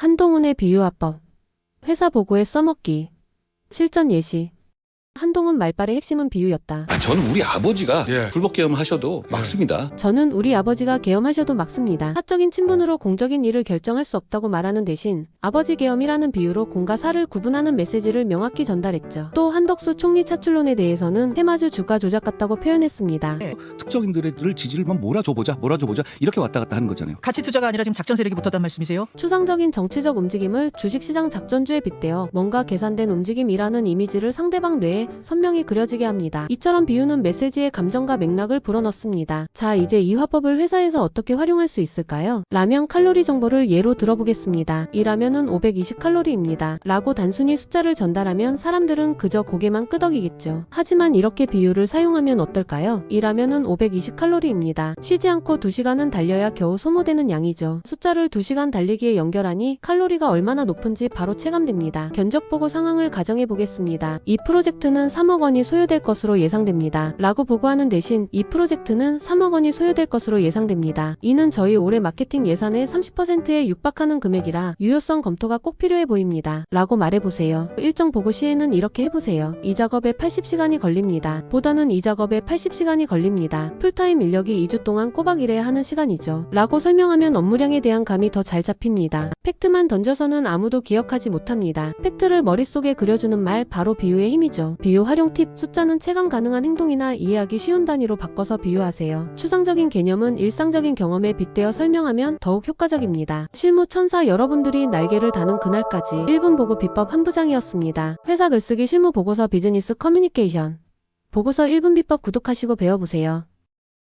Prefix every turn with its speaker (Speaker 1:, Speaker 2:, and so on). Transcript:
Speaker 1: 한동훈의 비유화법. 회사 보고에 써먹기. 실전 예시. 한동훈 말발의 핵심은 비유였다.
Speaker 2: 아, 저는 우리 아버지가
Speaker 3: 예.
Speaker 2: 불법 계엄 하셔도
Speaker 3: 예.
Speaker 2: 막습니다.
Speaker 1: 저는 우리 아버지가 계엄하셔도 막습니다. 사적인 친분으로 공적인 일을 결정할 수 없다고 말하는 대신 아버지 계엄이라는 비유로 공과 사를 구분하는 메시지를 명확히 전달했죠. 또 한덕수 총리 차출론에 대해서는 테마주 주가 조작 같다고 표현했습니다.
Speaker 4: 특정인들을 지지를만 몰아줘보자 몰아줘보자 이렇게 왔다 갔다 하는 거잖아요.
Speaker 5: 가치 투자가 아니라 지금 작전 세력이 붙었단 말씀이세요?
Speaker 1: 추상적인 정치적 움직임을 주식시장 작전주에 빗대어 뭔가 계산된 움직임이라는 이미지를 상대방 뇌에 선명히 그려지게 합니다. 이처럼 비유는 메시지의 감정과 맥락을 불어넣습니다. 자, 이제 이 화법을 회사에서 어떻게 활용할 수 있을까요? 라면 칼로리 정보를 예로 들어보겠습니다. 이 라면은 520칼로리입니다. 라고 단순히 숫자를 전달하면 사람들은 그저 고개만 끄덕이겠죠. 하지만 이렇게 비유를 사용하면 어떨까요? 이 라면은 520칼로리입니다. 쉬지 않고 2시간은 달려야 겨우 소모되는 양이죠. 숫자를 2시간 달리기에 연결하니 칼로리가 얼마나 높은지 바로 체감됩니다. 견적 보고 상황을 가정해 보겠습니다. 이 프로젝트는 3억 원이 소요될 것으로 예상됩니다. 라고 보고하는 대신 이 프로젝트는 3억 원이 소요될 것으로 예상됩니다. 이는 저희 올해 마케팅 예산의 30%에 육박하는 금액이라 유효성 검토가 꼭 필요해 보입니다. 라고 말해보세요. 일정 보고 시에는 이렇게 해보세요. 이 작업에 80시간이 걸립니다. 보다는 이 작업에 80시간이 걸립니다. 풀타임 인력이 2주 동안 꼬박 일해야 하는 시간이죠. 라고 설명하면 업무량에 대한 감이 더 잘 잡힙니다. 팩트만 던져서는 아무도 기억하지 못합니다. 팩트를 머릿속에 그려주는 말 바로 비유의 힘이죠. 비유 활용 팁 숫자는 체감 가능한 행동이나 이해하기 쉬운 단위로 바꿔서 비유하세요. 추상적인 개념은 일상적인 경험에 빗대어 설명하면 더욱 효과적입니다. 실무 천사 여러분들이 날개를 다는 그날까지 1분 보고 비법 한 부장이었습니다. 회사 글쓰기 실무 보고서 비즈니스 커뮤니케이션 보고서 1분 비법 구독하시고 배워보세요.